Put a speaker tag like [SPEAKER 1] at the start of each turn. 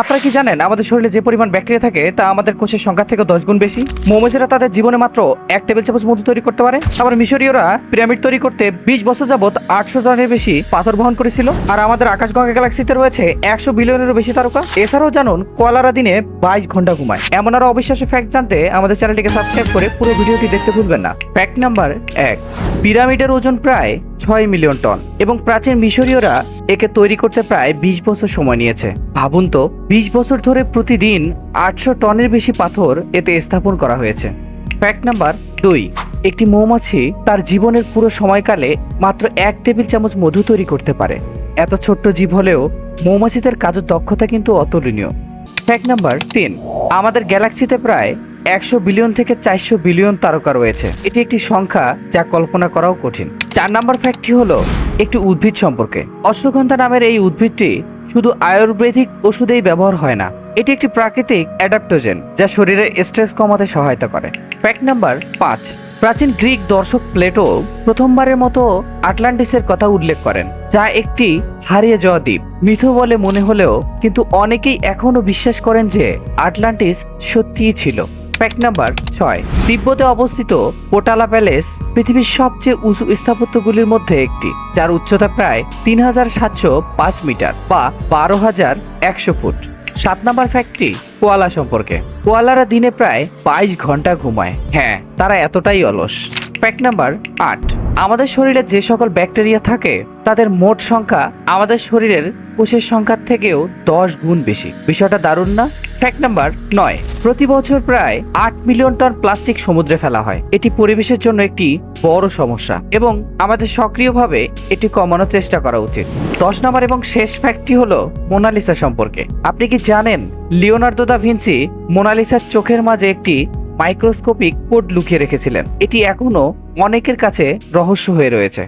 [SPEAKER 1] আপনারা কি জানেন, আমাদের শরীরে যে পরিমাণ ব্যাকটেরিয়া থাকে, তা আমাদের কোষের সংখ্যা থেকে দশ গুণ বেশি। মৌমাছিরা তাদের জীবনে মাত্র এক টেবিল চামচ মধু তৈরি করতে পারে। আবার মিশরীয়রা পিরামিড তৈরি করতে বিশ বছর যাবত আটশো টনের বেশি পাথর বহন করেছিল। আর আমাদের আকাশগঙ্গা গ্যালাক্সিতে রয়েছে একশো বিলিয়নেরও বেশি তারকা। এছাড়াও জানুন, কোয়ালারা দিনে বাইশ ঘণ্টা ঘুমায়। এমন আরও অবিশ্বাস্য ফ্যাক্ট জানতে আমাদের চ্যানেলটিকে সাবস্ক্রাইব করে পুরো ভিডিওটি দেখতে ভুলবেন না। ফ্যাক্ট নাম্বার এক। পিরামিডের ওজন প্রায় ছয় মিলিয়ন টন এবং প্রাচীন মিশরীয়রা একে তৈরি করতে প্রায় বিশ বছর সময় নিয়েছে। ভাবুন তো, বিশ বছর ধরে প্রতিদিন আটশো টনের বেশি পাথর এতে স্থাপন করা হয়েছে। ফ্যাক্ট নাম্বার দুই, একটি মৌমাছি তার জীবনের পুরো সময়কালে মাত্র এক টেবিল চামচ মধু তৈরি করতে পারে। এত ছোট্ট জীব হলেও মৌমাছিদের কাজের দক্ষতা কিন্তু অতুলনীয়। ফ্যাক্ট নাম্বার তিন, আমাদের গ্যালাক্সিতে প্রায় একশো বিলিয়ন থেকে চারশো বিলিয়ন তারকা রয়েছে। এটি একটি সংখ্যা যা কল্পনা করাও কঠিন। চার নাম্বার ফ্যাক্টটি হলো একটি উদ্ভিদ সম্পর্কে। অশ্বগন্ধা নামের এই উদ্ভিদটি শুধু আয়ুর্বেদিক ওষুধেই ব্যবহার হয় না, এটি একটি প্রাকৃতিক অ্যাডাপ্টোজেন যা শরীরের স্ট্রেস কমাতে সহায়তা করে। ফ্যাক্ট নাম্বার পাঁচ, প্রাচীন গ্রিক দর্শক প্লেটো প্রথমবারের মতো আটলান্টিসের কথা উল্লেখ করেন, যা একটি হারিয়ে যাওয়া দ্বীপ। মিথ বলে মনে হলেও কিন্তু অনেকেই এখনও বিশ্বাস করেন যে আটলান্টিস সত্যিই ছিল। ফ্যাক্ট নাম্বার ছয়। তিব্বতে অবস্থিত পোটালা প্যালেস পৃথিবীর সবচেয়ে উঁচু স্থাপত্যগুলির মধ্যে একটি, যার উচ্চতা প্রায় তিন হাজার সাতশো পাঁচ মিটার বা বারো হাজার একশো ফুট। সাত নাম্বার ফ্যাক্টরি কোয়ালা সম্পর্কে। কোয়ালারা দিনে প্রায় বাইশ ঘণ্টা ঘুমায়। হ্যাঁ তারা এতটাই অলস। ফ্যাক্ট নাম্বার আট। আমাদের শরীরে যে সকল ব্যাকটেরিয়া থাকে, তাদের মোট সংখ্যা আমাদের শরীরের কোষের সংখ্যার থেকেও দশ গুণ বেশি। বিষয়টা দারুণ না? ফ্যাক্ট নাম্বার নয়। প্রতি বছর প্রায় আট মিলিয়ন টন প্লাস্টিক সমুদ্রে ফেলা হয়। এটি পরিবেশের জন্য একটি বড় সমস্যা এবং আমাদের সক্রিয়ভাবে এটি কমানোর চেষ্টা করা উচিত। দশ নম্বর এবং শেষ ফ্যাক্টটি হলো মোনালিসা সম্পর্কে। আপনি কি জানেন লিওনার্দো দা ভিঞ্চি মোনালিসার চোখের মাঝে একটি মাইক্রোস্কোপিক কোড লুকিয়ে রেখেছিলেন? এটি এখনও অনেকের কাছে রহস্য হয়ে রয়েছে।